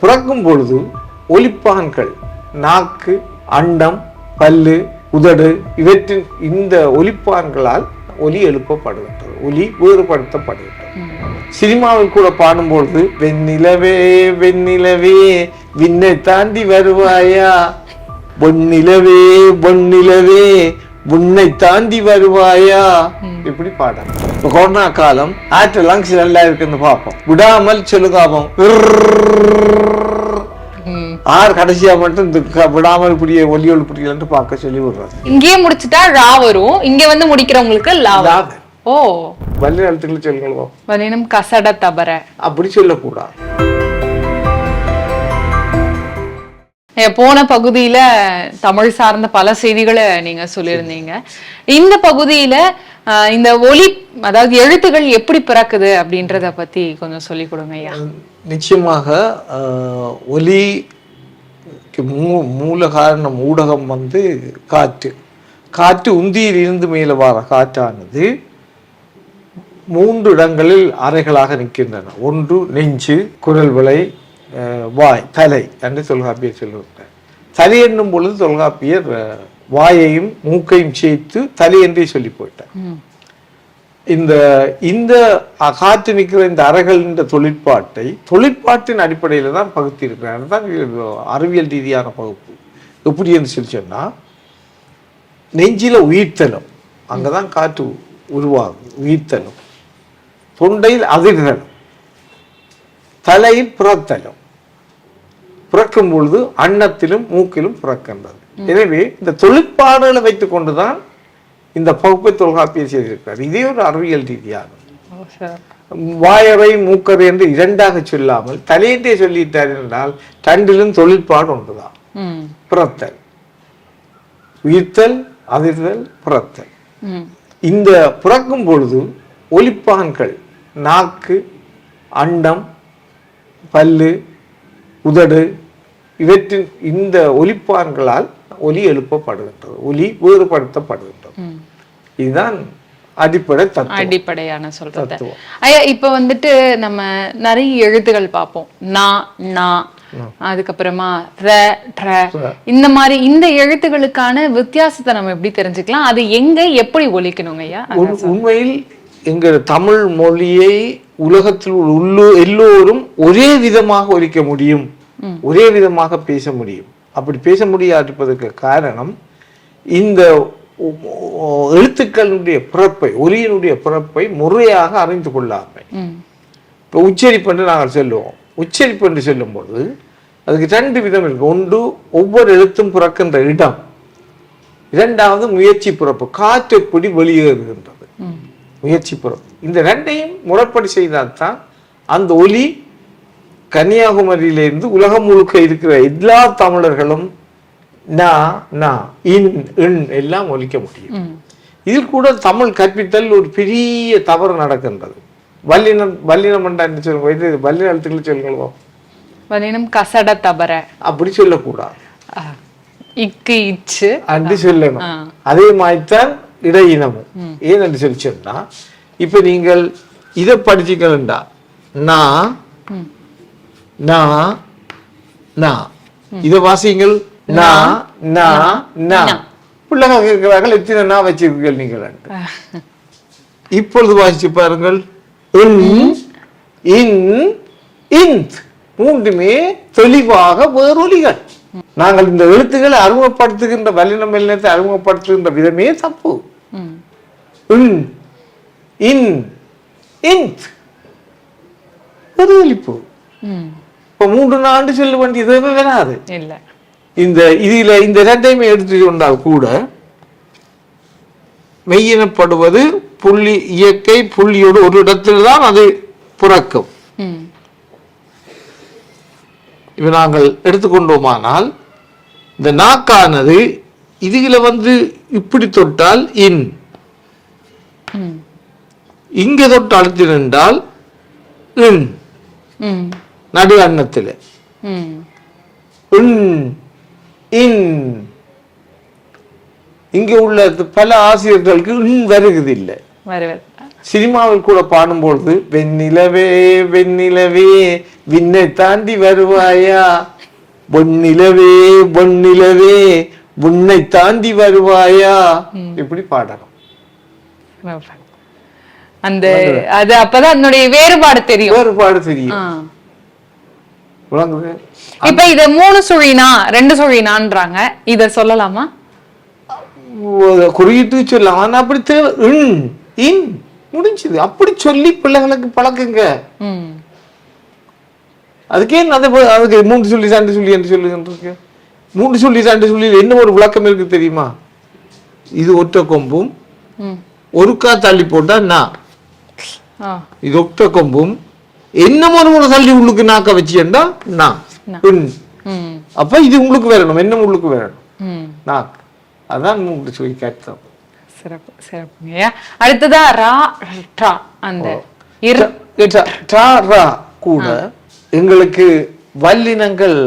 பிறக்கும் பொழுது ஒலிப்பான்கள் நாக்கு அண்டம் பல்லு உதடு இவற்றின் இந்த ஒலிப்பான்களால் ஒலி எழுப்பப்படுகின்றது. ஒலி வேறுபடுத்தப்படுகின்றது. சினிமாவில் கூட பாடும்பொழுது வெண்ணிலவே வெண்ணிலவே விண்ணை தாண்டி வருவாயா? பொன்னிலவே பொன்னிலவே உன்னை தாண்டி வருவாயா? இப்படி பாடம் இப்ப கொரோனா காலம் ஆற்று லங்ஸ் நல்லா இருக்குன்னு பார்ப்போம். விடாமல் சொல்லுகாபம் ஆறு கடைசியா மட்டும் விடாமல் இப்படியே ஒலி ஒளிப்படிகள் பார்க்க சொல்லி விடுறாங்க இங்கேயே முடிச்சுட்டா ரா வரும். இங்க வந்து முடிக்கிறவங்களுக்கு லா. ஓ. வல்லி எழுத்துக்கள் சொல்லுங்க. வலினம் கசட தபர. அப்படி சொல்லக்கூடாது. போன பகுதியில தமிழ் சார்ந்த பல செய்திகளை நீங்க சொல்லியிருந்தீங்க. இந்த பகுதியில இந்த ஒலி அதாவது எழுத்துகள் எப்படி பிறக்குது அப்படின்றத பத்தி கொஞ்சம் சொல்லி கொடுங்க ஐயா. நிச்சயமாக ஒலி மூ மூல காரணம் ஊடகம் வந்து காற்று. காற்று உந்தியில் இருந்து மேலே வர காற்றானது மூன்று இடங்களில் அறைகளாக நிற்கின்றன. ஒன்று நெஞ்சு குரல் விலை வாய் தலை என்று தொல்காப்பியர் சொல்லுகிறார் தலை என்னும் பொழுது தொல்காப்பியர் வாயையும் மூக்கையும் சேர்த்து தலை என்றே சொல்லி போயிட்டார். இந்த இந்த காற்று நிற்கிற இந்த அறைகளின் தொழிற்பாட்டை தொழிற்பாட்டின் அடிப்படையில் தான் பகுத்தி இருக்கிறார் தான் அறிவியல் ரீதியான பகுப்பு. எப்படி என்று சொல்லி சொன்னா நெஞ்சில உயிர்த்தலும் அங்கதான் காற்று உருவாகும் உயிர்த்தலும். தொண்டையில் அதிர்தலும். தலையில் புறத்தலும். பிறக்கும் பொழுது அன்னத்திலும் மூக்கிலும் பிறக்கின்றது. எனவே இந்த தொழிற்பாடுகளை வைத்துக் கொண்டுதான் இந்த பகுப்பை தொல்காப்பியர் செய்திருக்கிறார். இதே ஒரு அறிவியல் sure. வாயறை மூக்கரை என்று இரண்டாக சொல்லாமல் தலையிட்டே சொல்லிட்டார் என்றால் தண்டிலும் தொழிற்பாடு ஒன்றுதான். பிறத்தல். உயிர்த்தல் அதிர்தல் பிறத்தல். இந்த பிறக்கும் பொழுது ஒலிப்பான்கள் நாக்கு அண்டம் பல்லு உதடு இவற்றின் இந்த ஒலிப்பான்களால் ஒலி எழுப்பப்படுகின்றது. ஒலி வேறுபடுத்தப்படுகின்றது. இதுதான் அடிப்படை அடிப்படையான சொல்றது. ஐயா இப்ப வந்துட்டு நம்ம நிறைய எழுத்துகள் பார்ப்போம். நா நா அதுக்கப்புறமா ர ட்ர இந்த மாதிரி இந்த எழுத்துகளுக்கான வித்தியாசத்தை நம்ம எப்படி தெரிஞ்சுக்கலாம்? அது எங்க எப்படி ஒலிக்கணுங்க ஐயா? உண்- உண்மையில் எங்கள் தமிழ் மொழியை உலகத்தில் உள்ள உள்ளு எல்லோரும் ஒரே விதமாக ஒலிக்க முடியும். ஒரே விதமாக பேச முடியும். அப்படி பேச முடியாதிருப்பதற்கு காரணம் இந்த எழுத்துக்களுடைய பிறப்பை ஒலியினுடைய பிறப்பை முறையாக அறிந்து கொள்ளாமை. இப்போ உச்சரிப்பு என்று நாங்கள் சொல்லுவோம். உச்சரிப்பு என்று சொல்லும்போது அதுக்கு ரெண்டு விதம் இருக்கு. ஒன்று ஒவ்வொரு எழுத்தும் பிறக்கின்ற இடம். இரண்டாவது முயற்சி பிறப்பு. காற்று எப்படி வெளியேறுகின்றது? முயற்சி பிறப்பு. இந்த ரெண்டையும் முறைப்படி செய்தால்தான் அந்த ஒலி கன்னியாகுமரியிலிருந்து உலகம் முழுக்க இருக்கிற எல்லா தமிழர்களும் நா நா இன் இன் எல்லாம் ஒலிக்க முடியும். இதில் கூட தமிழ் கற்பித்தல் ஒரு பெரிய தவறு நடக்கின்றது. வல்லினம் வல்லினம் என்று சொல்லுங்க இது வல்லின எழுத்துக்களை சொல்லுங்களோ வலினம் கசட தபர அப்படி சொல்லக்கூடாது. இக்கு இச்சு. அப்படி சொல்லணும். அதே மாதிரிதான் இடையினமும். ஏன் என்று சொல்லி சொன்னா இப்ப நீங்கள் இதை படிச்சுக்கலண்டா. நான். நா நா. இதை வாசிங்கள் நா நா நா பிள்ளைங்க கேட்கிறார்கள் எத்தனை நா வச்சிருக்கீர்கள் நீங்கள்? இப்பொழுது வாசிச்சு பாருங்கள். இன் இன் மூன்றுமே தெளிவாக வேறொலிகள். நாங்கள் இந்த எழுத்துக்களை அறிமுகப்படுத்துகின்ற வல்லின மெல்லினத்தை அறிமுகப்படுத்துகின்ற விதமே தப்பு. இன் இன் இன்த். வேறொலிப்பு இப்ப மூன்று நாண்டு சொல்ல வேண்டியது வராது. இந்த இதுல இந்த ரெண்டையுமே எடுத்து கொண்டால் கூட மெய்யினப்படுவது புள்ளி இயற்கை புள்ளியோடு ஒரு இடத்தில் தான் அது பிறக்கும். இப்ப நாங்கள் எடுத்துக்கொண்டோமானால் இந்த நாக்கானது இதுல வந்து இப்படி தொட்டால் இன். இங்க தொட்டு அழுத்தி நின்றால் இன். நடு அன்னத்தில் இங்க உள்ள பல ஆசிரியர்களுக்கு இன் வருகிறது இல்லை சினிமாவில் கூட பாடும்பொழுது வெண்ணிலவே வெண்ணிலவே விண்ணை தாண்டி வருவாயா? பொன்னிலவே பொன்னிலவே உன்னை தாண்டி வருவாயா? இப்படி பாடணும். அந்த அது அப்பதான் அதனுடைய வேறுபாடு தெரியும். வேறுபாடு தெரியும். விளங்குது இப்ப இத மூணு சுழினா ரெண்டு சுழினான்றாங்க இத சொல்லலாமா? குறியிட்டு சொல்லலாம் ஆனா அப்படி தேவை இன் இன் முடிஞ்சது. அப்படி சொல்லி பிள்ளைகளுக்கு பழக்குங்க. அதுக்கே அதை அதுக்கு மூன்று சொல்லி சாண்டு சொல்லி என்று சொல்லுகின்றது மூன்று சொல்லி சாண்டு சொல்லி என்ன ஒரு விளக்கம் இருக்கு தெரியுமா? இது ஒற்றை கொம்பும் ஒருக்கா தள்ளி போட்டா நான் இது ஒற்றை கொம்பும் என்ன ஒரு முறை தள்ளி உள்ளுக்கு நாக்க வச்சியண்டா நான் அப்ப இது உங்களுக்கு வரணும். என்ன உங்களுக்கு வரணும்? ம். நாக்கு அதான் மூன்று சொல்லி கேட்டோம் சிறப்பு சிறப்புங்கய்யா அடுத்ததா ரா ட்ரா அந்த ரா கூட எங்களுக்கு வல்லினங்கள்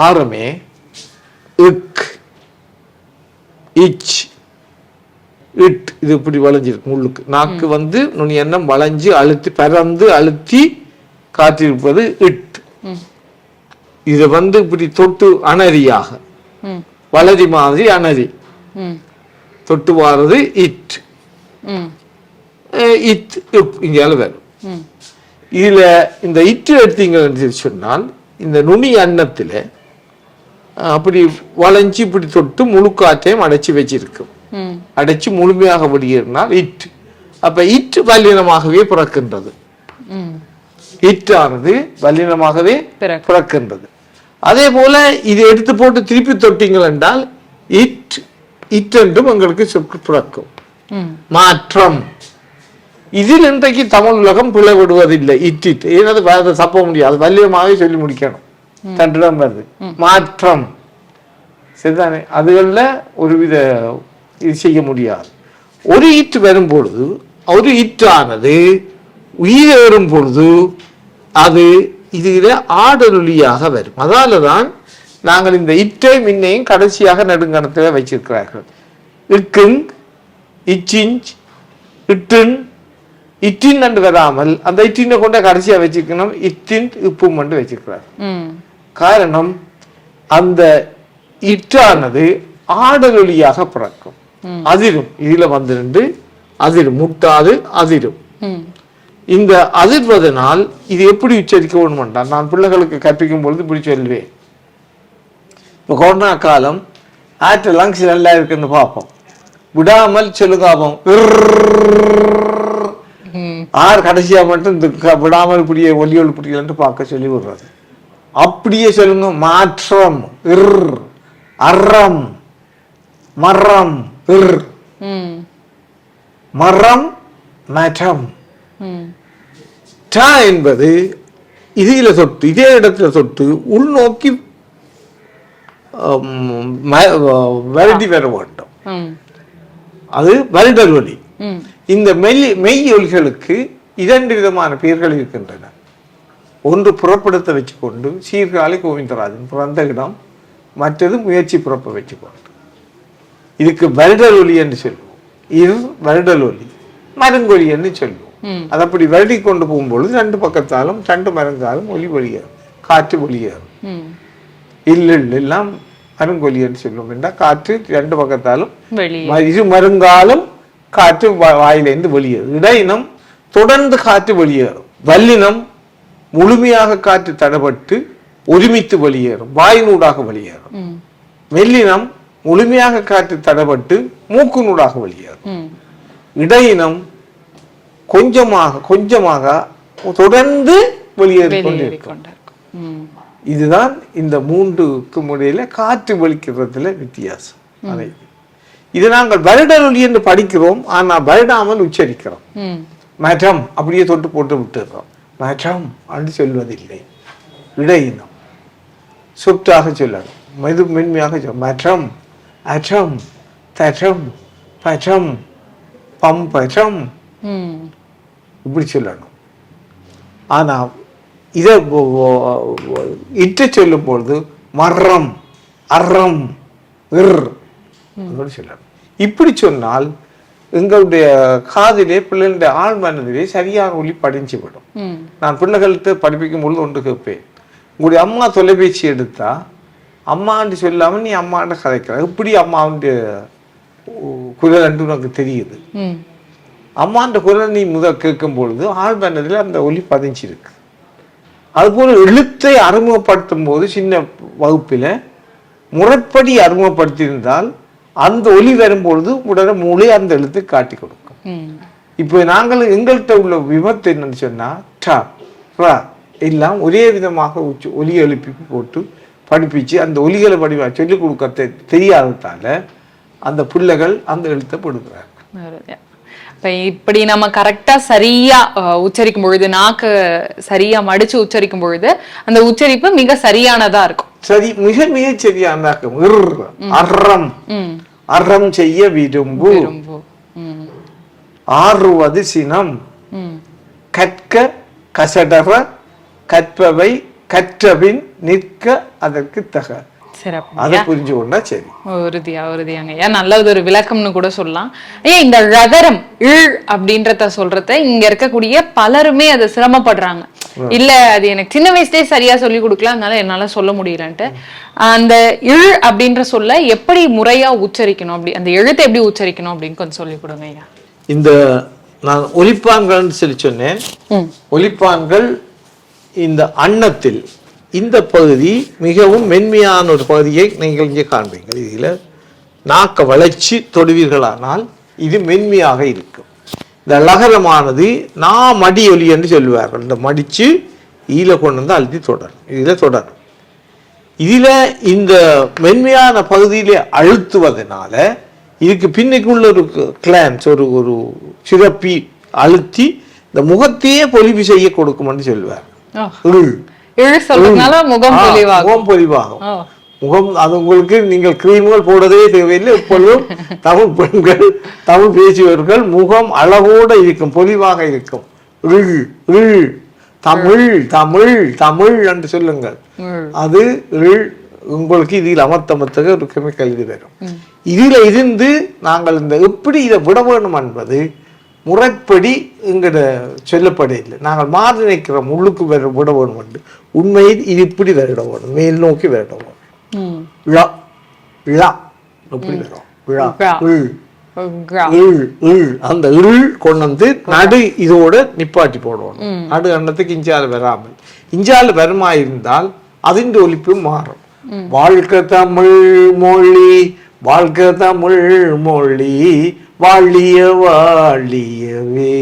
ஆறுமே இக் இச் இட். இது இப்படி வளைஞ்சிருக்கு? முள்ளுக்கு நாக்கு வந்து நுனி எண்ணம் வளைஞ்சு அழுத்தி பறந்து அழுத்தி காற்றிருப்பது இட். இதை இது வந்து இப்படி தொட்டு அனரியாக வளரி மாதிரி அனரி தொட்டு வாரது இட். இட் இத் இப் இங்கே வரும் இதில் இதுல இந்த இட்டு எடுத்தீங்கன்னு சொன்னால் இந்த நுனி அன்னத்தில் அப்படி வளைஞ்சு இப்படி தொட்டு முழு காற்றையும் அடைச்சி வச்சிருக்கும். அடைச்சு முழுமையாக விடுகிறனால் இட். அப்ப இட் வல்லினமாகவே பிறக்கின்றது. இட்டானது வல்லினமாகவே பிறகு பிறக்கின்றது. அதே போல இது எடுத்து போட்டு திருப்பி தொட்டீங்கள் என்றால் இட் இட் என்றும் உங்களுக்கு சொற்கு பிறக்கும். மாற்றம். இதில் இன்றைக்கு தமிழ் உலகம் பிழை விடுவதில்லை. இட்டிட் ஏனது அதை தப்ப முடியாது. வல்லியமாக சொல்லி முடிக்கணும். தன்றிடம் வருது மாற்றம். சரிதானே? அதுகளில் ஒருவித இது செய்ய முடியாது. ஒரு ஈட்டு வரும் பொழுது ஒரு ஈட்டானது உயிரேறும் பொழுது அது இதில் ஆடலொலியாக வரும். அதால தான் நாங்கள் இந்த இட்டை மின்னையும் கடைசியாக நெடுங்கணத்தில் வச்சிருக்கிறார்கள் இக்குங் இச்சிஞ்ச் இட்டின் இட்டின் என்று வராமல் அந்த இட்டினை கொண்ட கடைசியா வச்சுக்கணும் இட்டின் இப்பும் என்று வச்சிருக்கிறார் காரணம் அந்த இட்டானது ஆடலொலியாக பிறக்கும். அதிரும் இதுல வந்து நின்று அதிரும் முட்டாது அதிரும். இந்த அதிர்வதனால் இது எப்படி உச்சரிக்க வேண்டுமென்றால் நான் பிள்ளைகளுக்கு கற்பிக்கும் பொழுது இப்படி சொல்லுவேன் இப்போ கொரோனா காலம் ஆற்று லங்ஸ் நல்லா இருக்குன்னு பார்ப்போம். விடாமல் சொல்லுங்காப்போம் ம் ஆறு கடைசியா மட்டும் இந்த க- விடாமல் இப்படியே ஒலி ஒளிப்படியலன்ட்டு பார்க்க சொல்லி விடுறது அப்படியே சொல்லுங்க மாற்றம் இர் அறம் மரம் இர் மரம் மரம் டா என்பது இதில் தொட்டு இதே இடத்துல தொட்டு உள்நோக்கி ஆம், ம- வருடி வர வேண்டும். அது வருடல் ஒலி. இந்த மெய் மெய் ஒலிகளுக்கு இரண்டு விதமான பெயர்கள் இருக்கின்றன. ஒன்று புறப்படுத்த வச்சுக்கொண்டு சீர்காழி கோவிந்தராஜன் பிறந்த இடம் மற்றது முயற்சி புறப்ப வச்சுக்கொண்டு. இதுக்கு வருடல் ஒலி என்று சொல்லுவோம். இது வருடல் ஒலி மருங்கொலி என்று சொல்லுவோம். அது அப்படி வருடி கொண்டு போகும்பொழுது ரெண்டு பக்கத்தாலும் ரெண்டு மருந்தாலும் ஒலி வெளியேறும் காற்று வெளியேறும் ம் இல்லு எல்லாம் மருங்கொலி என்று சொல்லுவோம் என்றால் காற்று ரெண்டு பக்கத்தாலும் இரு மருங்காலும் காற்று வாயிலிருந்து வெளியேறும் இடையினம் தொடர்ந்து காற்று வெளியேறும் வல்லினம் முழுமையாக காற்று தடப்பட்டு ஒருமித்து வெளியேறும் வாயினூடாக வெளியேறும் ம் மெல்லினம் முழுமையாக காற்று தடப்பட்டு மூக்குனூடாக வெளியேறும் இடையினம் கொஞ்சமாக கொஞ்சமாக தொடர்ந்து வெளியேறி கொண்டிருக்கும். இதுதான் இந்த மூன்றுக்கும் இடையில காற்று வலிக்கிறதுல வித்தியாசம். அதை. இது நாங்கள் வருடலொலி என்று படிக்கிறோம். ஆனா வருடாமல் உச்சரிக்கிறோம். மரம் அப்படியே தொட்டு போட்டு விட்டுடுறோம் மரம் என்று சொல்வதில்லை. இடையினம் சொற்றாக சொல்லணும். மெது மென்மையாக சொல்ல மரம் அற்றம் தற்றம் பற்றம் பம்பரம் ம். இப்படி சொல்லணும். ஆனா இதை இட்டு சொல்லும் பொழுது மர்றம் அறம் இர் அதோடு சொல்லணும். இப்படி சொன்னால் எங்களுடைய காதிலே பிள்ளைகளுடைய ஆழ் மனதிலே சரியான ஒளி படிஞ்சு விடும். நான் பிள்ளைகள்கிட்ட படிப்பிக்கும் பொழுது ஒன்று கேட்பேன். உங்களுடைய அம்மா தொலைபேசி எடுத்தா அம்மான்னு சொல்லாம நீ அம்மான்னு கதைக்கிற எப்படி அம்மாவுடைய குரல் என்று உனக்கு தெரியுது? அம்மான்ற குரல் நீ முதல் கேட்கும் பொழுது மனதில் அந்த ஒலி பதிஞ்சிருக்கு. அதுபோல எழுத்தை அறிமுகப்படுத்தும் போது சின்ன வகுப்பில முறைப்படி அறிமுகப்படுத்தியிருந்தால் அந்த ஒலி வரும்பொழுது உடனே மூளை அந்த எழுத்தை காட்டி கொடுக்கும். இப்போ நாங்கள் எங்கள்கிட்ட உள்ள விபத்து என்னன்னு சொன்னா ட ர எல்லாம் ஒரே விதமாக உச்சி ஒலி எழுப்பி போட்டு படிப்பிச்சு அந்த ஒலிகளை படிவா சொல்லிக் கொடுக்க தெரியாததால அந்த பிள்ளைகள் அந்த எழுத்தை படுக்கிறாங்க வருது. இப்ப இப்படி நம்ம கரெக்டா சரியா அஹ், உச்சரிக்கும் பொழுது நாக்கு சரியா மடிச்சு உச்சரிக்கும் பொழுது அந்த உச்சரிப்பு மிக சரியானதா இருக்கும். சரி மிக மிக சரியானாக்கும் இர் அறம். அறம் செய்ய விரும்பு. ஆறுவது சினம். கற்க கசடற கற்பவை கற்றபின் நிற்க அதற்கு தக. அதை புரிஞ்சு கொண்டா சரி. உறுதியா உறுதியாங்க. ஏன் நல்லது ஒரு விளக்கம்னு கூட சொல்லலாம். ஏன் இந்த ரகரம் இழ் அப்படின்றத சொல்றத இங்க இருக்கக்கூடிய பலருமே அதை சிரமப்படுறாங்க. இல்ல அது எனக்கு சின்ன வயசுலயே சரியா சொல்லி கொடுக்கல அதனால என்னால சொல்ல முடியலன்ட்டு. அந்த இழ் அப்படின்ற சொல்ல எப்படி முறையா உச்சரிக்கணும் அப்படி அந்த எழுத்தை எப்படி உச்சரிக்கணும் அப்படின்னு கொஞ்சம் சொல்லி கொடுங்க ஐயா. இந்த நான் ஒலிப்பான்கள்னு சொல்லி சொன்னேன். ஒலிப்பான்கள் இந்த அன்னத்தில் இந்த பகுதி மிகவும் மென்மையான ஒரு பகுதியை நீங்கள் இங்கே காண்பீங்க இதில் நாக்க வளைச்சு தொடுவீர்களானால் இது மென்மையாக இருக்கும். இந்த லகரமானது நான் மடி ஒலி என்று சொல்லுவார்கள். இந்த மடிச்சு ஈல கொண்டு வந்து அழுத்தி தொடரும். இதில் தொடரும். இதுல இந்த மென்மையான பகுதியிலே அழுத்துவதனால இதுக்கு பின்னுக்குள்ள ஒரு கிளான்ஸ் ஒரு ஒரு சிறப்பி அழுத்தி இந்த முகத்தையே பொலிவு செய்ய கொடுக்கும்னு சொல்லுவார் இழ். சொல்றதுனால முகம் ஆ, தெளிவாகும் முகம் பொலிவாகும். முகம் அது உங்களுக்கு நீங்கள் கிரீம்கள் போடுறதே தேவையில்லை. எப்பொழுதும் தமிழ் பெண்கள் தமிழ் பேசியவர்கள் முகம் அழகோட இருக்கும் பொலிவாக இருக்கும். தமிழ் தமிழ் தமிழ் என்று சொல்லுங்கள். அது உங்களுக்கு இதில் அமர்த்தமத்தக ஒரு கெமிக்கல் இது வரும். இதில் இருந்து நாங்கள் இந்த எப்படி இதை விட வேணும் என்பது முறைப்படி எங்கட சொல்லப்படையில்லை நாங்கள் மாறி நிற்கிறோம் உள்ளுக்கு வர விட வேணும் என்று உண்மையில் இது இப்படி விரட வேணும். மேல் நோக்கி விரட வேணும். ம். ழ ழ. எப்படி வரும் அந்த இழ் கொண்டு வந்து நடு இதோட நிப்பாட்டி போடணும் நடு அன்னத்துக்கு இஞ்சால வராமல். இஞ்சால வருமா இருந்தால் அதின் ஒலிப்பு மாறும். வாழ்க்கை தமிழ் மொழி வாழ்க்கை தமிழ் மொழி வாழிய வாழியவே.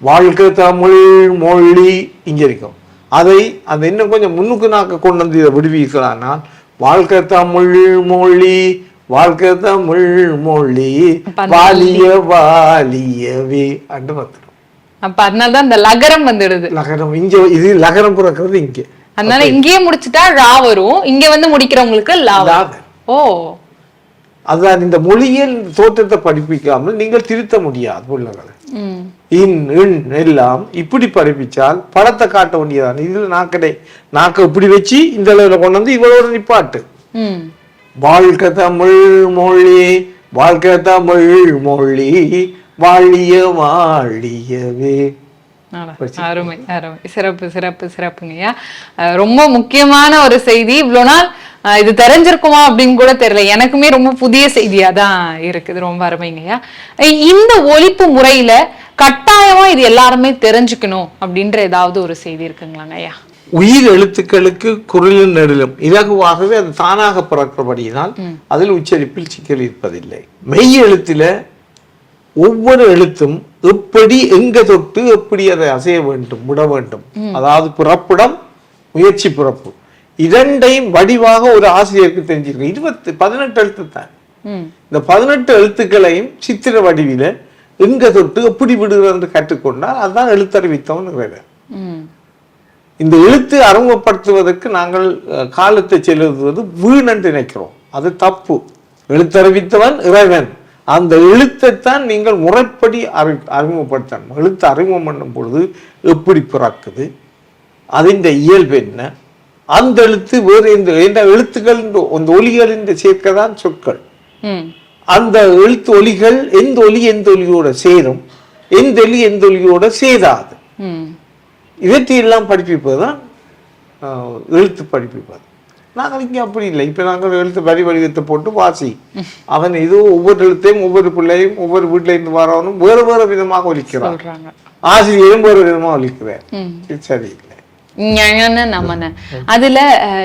வாழ்க்கை தமிழ் மொழி. இங்க இருக்கும். அதை அந்த இன்னும் கொஞ்சம் முன்னுக்கு நாக்க கொண்டு வந்து இதை விடுவீர்களானால் வாழ்க்கை தமிழ் மொழி வாழ்க்கை தமிழ் மொழி வாலிய வாலியவே அண்டு வந்துடும் அப்ப அதனாலதான் இந்த லகரம் வந்துடுது. லகரம் இங்க இது லகரம் பிறக்கிறது இங்க. அதனால இங்கேயே முடிச்சுட்டா ரா வரும். இங்க வந்து முடிக்கிறவங்களுக்கு லா. ஓ. அதுதான் இந்த மொழியியல் தோற்றத்தை படிப்பிக்காமல் நீங்கள் திருத்த முடியாது பிள்ளைகளை இன் இன் எல்லாம் இப்படி படிப்பிச்சால் படத்தை காட்ட வேண்டியதான்? இதுல நாக்கடை நாக்க இப்படி வச்சு இந்த அளவுல கொண்டு வந்து இவளோட நிப்பாட்டு. ம். வாழ்க தமிழ் மொழி வாழ்க தமிழ் மொழி வாழிய வாழியவே. அருமை அருமை. சிறப்பு சிறப்பு சிறப்புங்கய்யா. ரொம்ப முக்கியமான ஒரு செய்தி. இவ்வளவு நாள் இது தெரிஞ்சிருக்குமா அப்படின்னு கூட தெரியல. எனக்குமே ரொம்ப புதிய செய்தியா தான் இருக்குது. ரொம்ப அருமைங்கய்யா. இந்த ஒலிப்பு முறையில கட்டாயமா இது எல்லாருமே தெரிஞ்சுக்கணும் அப்படின்ற ஏதாவது ஒரு செய்தி இருக்குங்களாங்க ஐயா உயிர் எழுத்துக்களுக்கு குரலும் நெடிலும் இலகுவாகவே அது தானாக பிறக்கிறபடியினால் அதில் உச்சரிப்பில் சிக்கல் இருப்பதில்லை. மெய் எழுத்தில ஒவ்வொரு எழுத்தும் எப்படி எங்க தொட்டு எப்படி அதை அசைய வேண்டும் விட வேண்டும். அதாவது பிறப்பிடம் முயற்சி பிறப்பு. இரண்டையும் வடிவாக ஒரு ஆசிரியருக்கு தெரிஞ்சிருக்கு இருபத்தி பதினெட்டு எழுத்து தான் இந்த பதினெட்டு எழுத்துக்களையும் சித்திர வடிவில எங்க தொட்டு எப்படி விடுகிறது கற்றுக்கொண்டால் அதுதான் ம். இந்த எழுத்து அறிமுகப்படுத்துவதற்கு நாங்கள் காலத்தை செலுத்துவது வீணென்று நினைக்கிறோம். அது தப்பு. எழுத்தறிவித்தவன் இறைவன். அந்த எழுத்தைத்தான் நீங்கள் முறைப்படி அறி அறிமுகப்படுத்தணும். எழுத்து அறிமுகம் பண்ணும் பொழுது எப்படி பிறக்குது? அதின் இயல்பு என்ன? அந்த எழுத்து வேறு இந்த இந்த எழுத்துக்கள் இந்த- இந்த ஒலிகளின் சேர்க்கை தான் சொற்கள் அந்த எழுத்து ஒலிகள் எந்த ஒலி எந்த ஒலியோட சேரும்? எந்த ஒலி எந்த ஒலியோட சேராது? இவற்றையெல்லாம் படிப்பிப்பது தான் ஆஹ், எழுத்து படிப்பிப்பது. நாங்கள் இங்கே அப்படி இல்லை. இப்போ நாங்கள் எழுத்து வரி வடிவத்தை போட்டு வாசி. அவன் இது ஒவ்வொரு எழுத்தையும் ஒவ்வொரு பிள்ளையும் ஒவ்வொரு வீட்டில இருந்து வரவனும் வேறு வேறு விதமாக ஒலிக்கிறான். ஆசிரியரும் வேறு விதமாக ஒலிக்கிறார். சரியில்லை ஞான நமன அதுல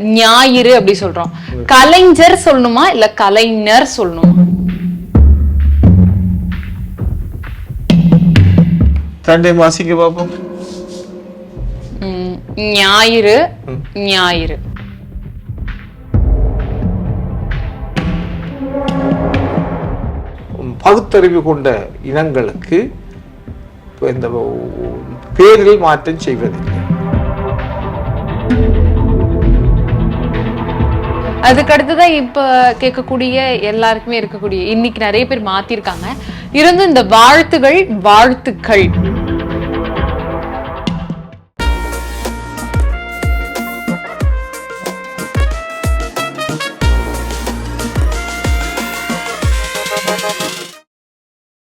ஞாயிறு அப்படி சொல்றோம். கலைஞர் சொல்லணுமா இல்ல கலைஞர் சொல்லணுமா? தண்டை வாசிக்க பார்ப்போம் ம், ஞாயிறு ஞாயிறு. பகுத்தறிவு கொண்ட இனங்களுக்கு இந்த பேரில் மாற்றம் செய்வதில்லை. அதுக்கு இப்போ கேட்கக்கூடிய எல்லாருக்குமே இருக்கக்கூடிய இன்னைக்கு நிறைய பேர் மாத்திருக்காங்க. இருந்தும் இந்த வாழ்த்துகள் வாழ்த்துக்கள்.